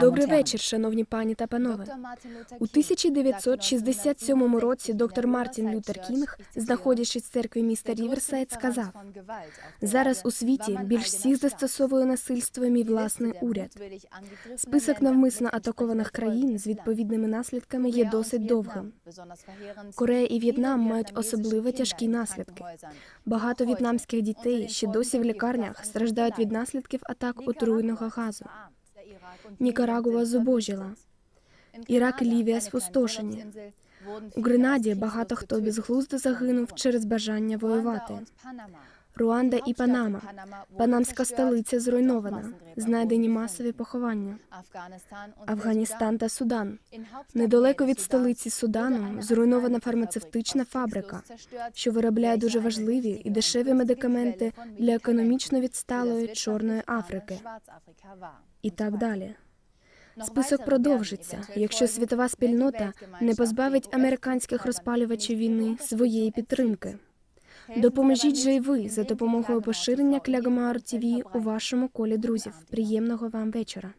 Добрий вечір, шановні пані та панове. У King 1967 році доктор Мартін Лютер Кінг, знаходячись в церкві міста Ріверсайд, сказав: зараз у світі більш всіх застосовує насильство мій власний уряд. Список навмисно атакованих країн з відповідними наслідками є досить довгим. Корея і В'єтнам мають особливо тяжкі наслідки. Багато в'єтнамських дітей ще досі в лікарнях страждають від наслідків атак отруйного газу. Нікарагуа зубожіла. Ірак і Лівія спустошені. У Гренаді багато хто безглуздо загинув через бажання воювати. Руанда і Панама. Панамська столиця зруйнована. Знайдені масові поховання. Афганістан та Судан. Недалеко від столиці Судану зруйнована фармацевтична фабрика, що виробляє дуже важливі і дешеві медикаменти для економічно відсталої Чорної Африки і так далі. Список продовжиться, якщо світова спільнота не позбавить американських розпалювачів війни своєї підтримки. Допоможіть же й ви за допомогою поширення Клягомар ТВ у вашому колі друзів. Приємного вам вечора.